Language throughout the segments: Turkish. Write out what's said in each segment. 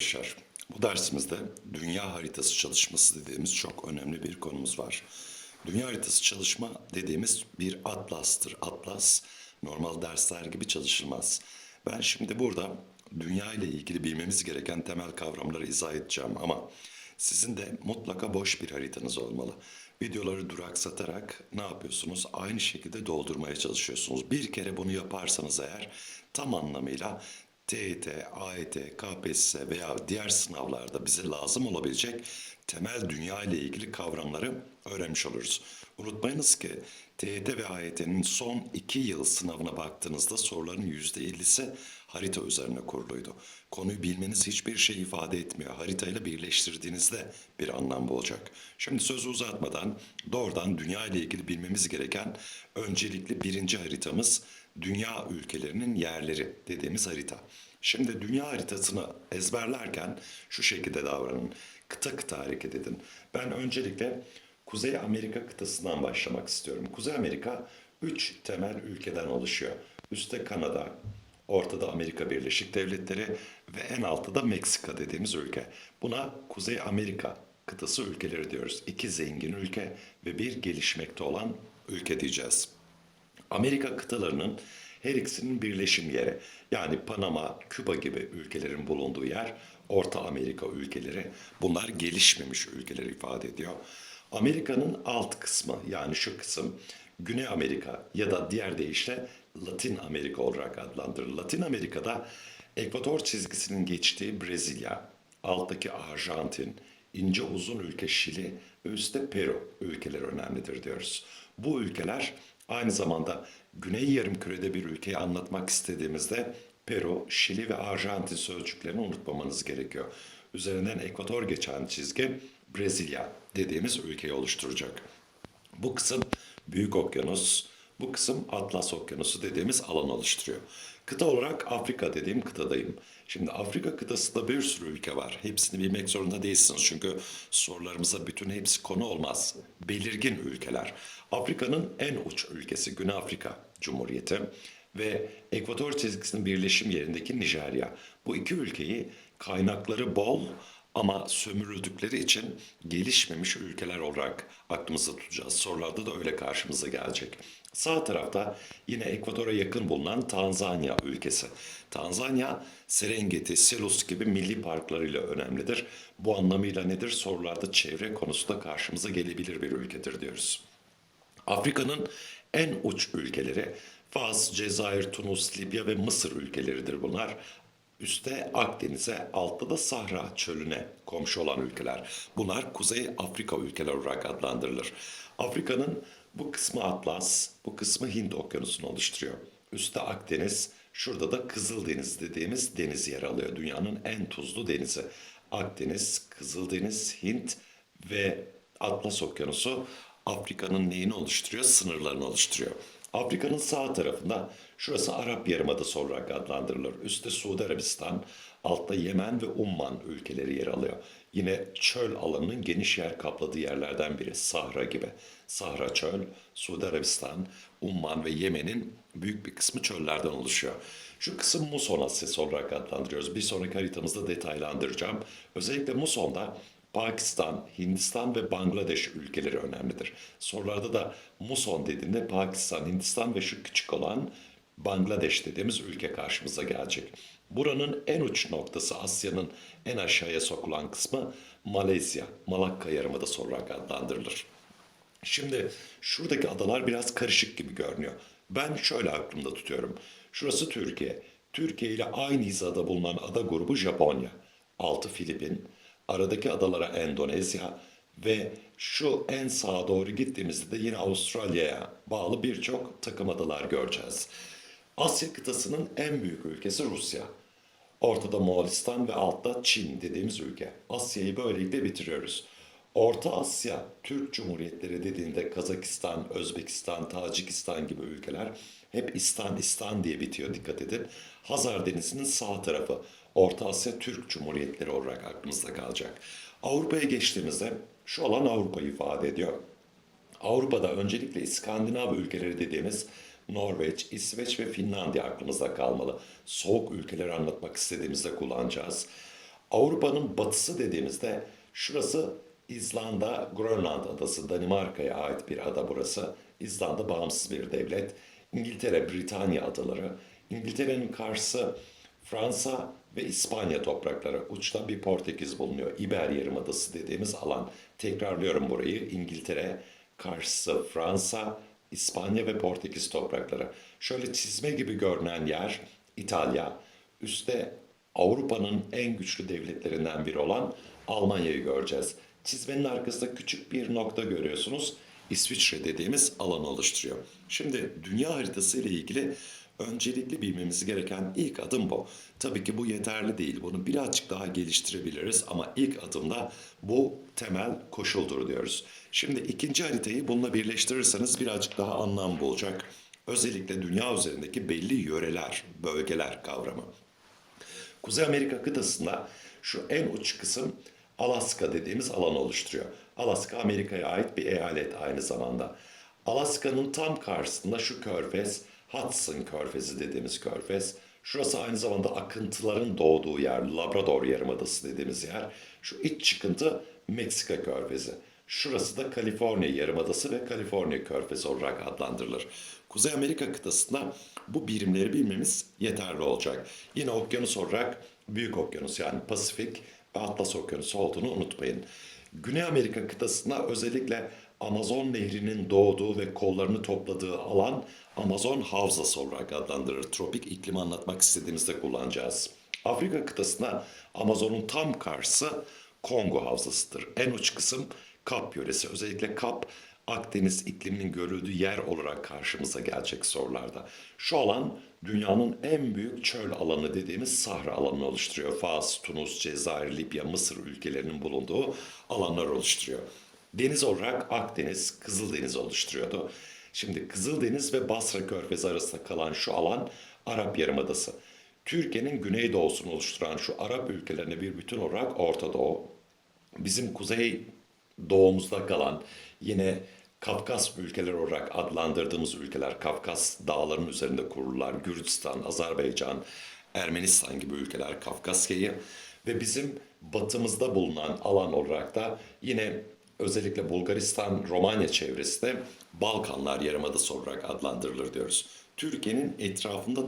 Arkadaşlar, bu dersimizde dünya haritası çalışması dediğimiz çok önemli bir konumuz var. Dünya haritası çalışma dediğimiz bir atlastır. Atlas normal dersler gibi çalışılmaz. Ben şimdi burada dünya ile ilgili bilmemiz gereken temel kavramları izah edeceğim ama sizin de mutlaka boş bir haritanız olmalı. Videoları duraksatarak ne yapıyorsunuz? Aynı şekilde doldurmaya çalışıyorsunuz. Bir kere bunu yaparsanız eğer tam anlamıyla TET, AET, KPSS veya diğer sınavlarda bize lazım olabilecek temel dünya ile ilgili kavramları öğrenmiş oluruz. Unutmayınız ki TET ve AET'nin son iki yıl sınavına baktığınızda soruların %50'si harita üzerine kuruluydu. Konuyu bilmeniz hiçbir şey ifade etmiyor. Haritayla birleştirdiğinizde bir anlam bulacak. Şimdi sözü uzatmadan doğrudan dünya ile ilgili bilmemiz gereken öncelikli birinci haritamız dünya ülkelerinin yerleri dediğimiz harita. Şimdi dünya haritasını ezberlerken şu şekilde davranın. Kıta kıta hareket edin. Ben öncelikle Kuzey Amerika kıtasından başlamak istiyorum. Kuzey Amerika 3 temel ülkeden oluşuyor. Üstte Kanada, ortada Amerika Birleşik Devletleri ve en altta da Meksika dediğimiz ülke. Buna Kuzey Amerika kıtası ülkeleri diyoruz. İki zengin ülke ve bir gelişmekte olan ülke diyeceğiz. Amerika kıtalarının her ikisinin birleşim yeri. Yani Panama, Küba gibi ülkelerin bulunduğu yer Orta Amerika ülkeleri. Bunlar gelişmemiş ülkeler ifade ediyor. Amerika'nın alt kısmı yani şu kısım Güney Amerika ya da diğer deyişle Latin Amerika olarak adlandırılır. Latin Amerika'da Ekvator çizgisinin geçtiği Brezilya, alttaki Arjantin, ince uzun ülke Şili üstte Peru ülkeleri önemlidir diyoruz. Bu ülkeler aynı zamanda Güney Yarımküre'de bir ülkeyi anlatmak istediğimizde Peru, Şili ve Arjantin sözcüklerini unutmamanız gerekiyor. Üzerinden ekvator geçen çizgi Brezilya dediğimiz ülkeyi oluşturacak. Bu kısım Büyük Okyanus, bu kısım Atlas Okyanusu dediğimiz alan oluşturuyor. Kıta olarak Afrika dediğim kıtadayım. Şimdi Afrika kıtasında bir sürü ülke var. Hepsini bilmek zorunda değilsiniz. Çünkü sorularımıza bütün hepsi konu olmaz. Belirgin ülkeler. Afrika'nın en uç ülkesi Güney Afrika Cumhuriyeti ve Ekvator çizgisinin birleşim yerindeki Nijerya. Bu iki ülkeyi kaynakları bol ama sömürüldükleri için gelişmemiş ülkeler olarak aklımızda tutacağız. Sorularda da öyle karşımıza gelecek. Sağ tarafta yine Ekvador'a yakın bulunan Tanzanya ülkesi. Tanzanya, Serengeti, Selous gibi milli parklarıyla önemlidir. Bu anlamıyla nedir? Sorularda çevre konusunda karşımıza gelebilir bir ülkedir diyoruz. Afrika'nın en uç ülkeleri Fas, Cezayir, Tunus, Libya ve Mısır ülkeleridir bunlar. Üste Akdeniz'e, altta da Sahra çölüne komşu olan ülkeler. Bunlar Kuzey Afrika ülkeler olarak adlandırılır. Afrika'nın bu kısmı Atlas, bu kısmı Hint okyanusunu oluşturuyor. Üstte Akdeniz, şurada da Kızıldeniz dediğimiz deniz yer alıyor. Dünyanın en tuzlu denizi. Akdeniz, Kızıldeniz, Hint ve Atlas Okyanusu Afrika'nın neyini oluşturuyor? Sınırlarını oluşturuyor. Afrika'nın sağ tarafında şurası Arap Yarımadası olarak adlandırılır. Üstte Suudi Arabistan, altta Yemen ve Umman ülkeleri yer alıyor. Yine çöl alanının geniş yer kapladığı yerlerden biri Sahra gibi. Sahra çöl, Suudi Arabistan, Umman ve Yemen'in büyük bir kısmı çöllerden oluşuyor. Şu kısım Muson Asyası olarak adlandırıyoruz. Bir sonraki haritamızda detaylandıracağım. Özellikle Muson'da Pakistan, Hindistan ve Bangladeş ülkeleri önemlidir. Sorularda da Muson dediğinde Pakistan, Hindistan ve şu küçük olan Bangladeş dediğimiz ülke karşımıza gelecek. Buranın en uç noktası Asya'nın en aşağıya sokulan kısmı Malezya, Malakka Yarımadası olarak adlandırılır. Şimdi şuradaki adalar biraz karışık gibi görünüyor. Ben şöyle aklımda tutuyorum. Şurası Türkiye. Türkiye ile aynı hizada bulunan ada grubu Japonya. Altı Filipin. Aradaki adalara Endonezya ve şu en sağa doğru gittiğimizde de yine Avustralya'ya bağlı birçok takım adalar göreceğiz. Asya kıtasının en büyük ülkesi Rusya. Ortada Moğolistan ve altta Çin dediğimiz ülke. Asya'yı böylelikle bitiriyoruz. Orta Asya, Türk Cumhuriyetleri dediğinde Kazakistan, Özbekistan, Tacikistan gibi ülkeler hep İstan, İstan diye bitiyor dikkat edin. Hazar Denizi'nin sağ tarafı Orta Asya Türk Cumhuriyetleri olarak aklımızda kalacak. Avrupa'ya geçtiğimizde şu alan Avrupa ifade ediyor. Avrupa'da öncelikle İskandinav ülkeleri dediğimiz Norveç, İsveç ve Finlandiya aklımızda kalmalı. Soğuk ülkeleri anlatmak istediğimizde kullanacağız. Avrupa'nın batısı dediğimizde şurası İzlanda, Grönland adası, Danimarka'ya ait bir ada burası. İzlanda bağımsız bir devlet. İngiltere, Britanya adaları. İngiltere'nin karşısı Fransa ve İspanya toprakları. Uçta bir Portekiz bulunuyor. İber Yarımadası dediğimiz alan. Tekrarlıyorum burayı. İngiltere, karşısı Fransa, İspanya ve Portekiz toprakları. Şöyle çizme gibi görünen yer İtalya. Üste Avrupa'nın en güçlü devletlerinden biri olan Almanya'yı göreceğiz. Çizmenin arkasında küçük bir nokta görüyorsunuz. İsviçre dediğimiz alan oluşturuyor. Şimdi dünya haritası ile ilgili öncelikli bilmemiz gereken ilk adım bu. Tabii ki bu yeterli değil. Bunu birazcık daha geliştirebiliriz ama ilk adımda bu temel koşuldur diyoruz. Şimdi ikinci haritayı bununla birleştirirseniz birazcık daha anlam bulacak. Özellikle dünya üzerindeki belli yöreler, bölgeler kavramı. Kuzey Amerika kıtasında şu en uç kısım Alaska dediğimiz alan oluşturuyor. Alaska Amerika'ya ait bir eyalet aynı zamanda. Alaska'nın tam karşısında şu körfez, Hudson körfezi dediğimiz körfez. Şurası aynı zamanda akıntıların doğduğu yer, Labrador Yarımadası dediğimiz yer. Şu iç çıkıntı Meksika körfezi. Şurası da Kaliforniya Yarımadası ve Kaliforniya Körfezi olarak adlandırılır. Kuzey Amerika kıtasında bu birimleri bilmemiz yeterli olacak. Yine okyanus olarak Büyük Okyanus yani Pasifik ve Atlas Okyanusu olduğunu unutmayın. Güney Amerika kıtasında özellikle Amazon Nehri'nin doğduğu ve kollarını topladığı alan Amazon Havzası olarak adlandırılır. Tropik iklimi anlatmak istediğimizde kullanacağız. Afrika kıtasında Amazon'un tam karşısı Kongo Havzası'dır. En uç kısım Kap yöresi. Özellikle Kap Akdeniz ikliminin görüldüğü yer olarak karşımıza gelecek sorularda. Şu alan dünyanın en büyük çöl alanı dediğimiz Sahra alanını oluşturuyor. Fas, Tunus, Cezayir, Libya, Mısır ülkelerinin bulunduğu alanlar oluşturuyor. Deniz olarak Akdeniz, Kızıldeniz oluşturuyordu. Şimdi Kızıldeniz ve Basra Körfezi arasında kalan şu alan Arap Yarımadası. Türkiye'nin güneydoğusunu oluşturan şu Arap ülkelerine bir bütün olarak Orta Doğu, bizim kuzey doğumuzda kalan yine Kafkas ülkeler olarak adlandırdığımız ülkeler, Kafkas dağlarının üzerinde kurulurlar. Gürcistan, Azerbaycan, Ermenistan gibi ülkeler Kafkasya'yı ve bizim batımızda bulunan alan olarak da yine özellikle Bulgaristan, Romanya çevresinde Balkanlar Yarımadası olarak adlandırılır diyoruz. Türkiye'nin etrafında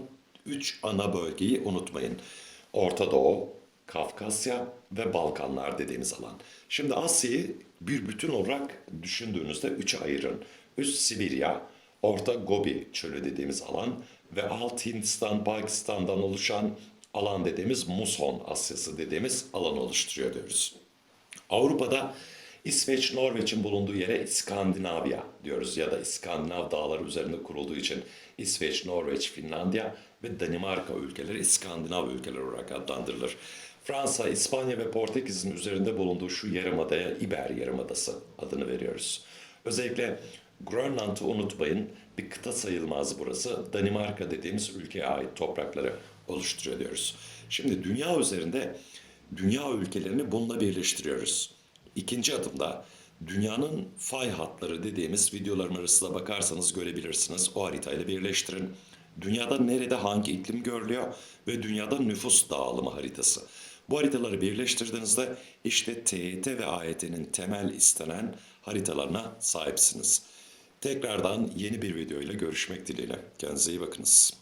üç ana bölgeyi unutmayın. Orta Doğu, Kafkasya ve Balkanlar dediğimiz alan. Şimdi Asya'yı bir bütün olarak düşündüğünüzde üçe ayırın. Üst Sibirya, Orta Gobi çölü dediğimiz alan ve Alt Hindistan, Pakistan'dan oluşan alan dediğimiz Muson Asyası dediğimiz alan oluşturuyor diyoruz. Avrupa'da İsveç, Norveç'in bulunduğu yere İskandinavya diyoruz ya da İskandinav dağları üzerinde kurulduğu için İsveç, Norveç, Finlandiya ve Danimarka ülkeleri İskandinav ülkeler olarak adlandırılır. Fransa, İspanya ve Portekiz'in üzerinde bulunduğu şu yarımadaya İber Yarımadası adını veriyoruz. Özellikle Grönland'ı unutmayın. Bir kıta sayılmaz burası. Danimarka dediğimiz ülkeye ait toprakları oluşturuyor diyoruz. Şimdi dünya üzerinde dünya ülkelerini bununla birleştiriyoruz. İkinci adımda dünyanın fay hatları dediğimiz videoların arasına bakarsanız görebilirsiniz. O haritayla birleştirin. Dünyada nerede hangi iklim görülüyor ve dünyada nüfus dağılımı haritası. Bu haritaları birleştirdiğinizde işte TYT ve AYT'nin temel istenen haritalarına sahipsiniz. Tekrardan yeni bir videoyla görüşmek dileğiyle. Kendinize iyi bakınız.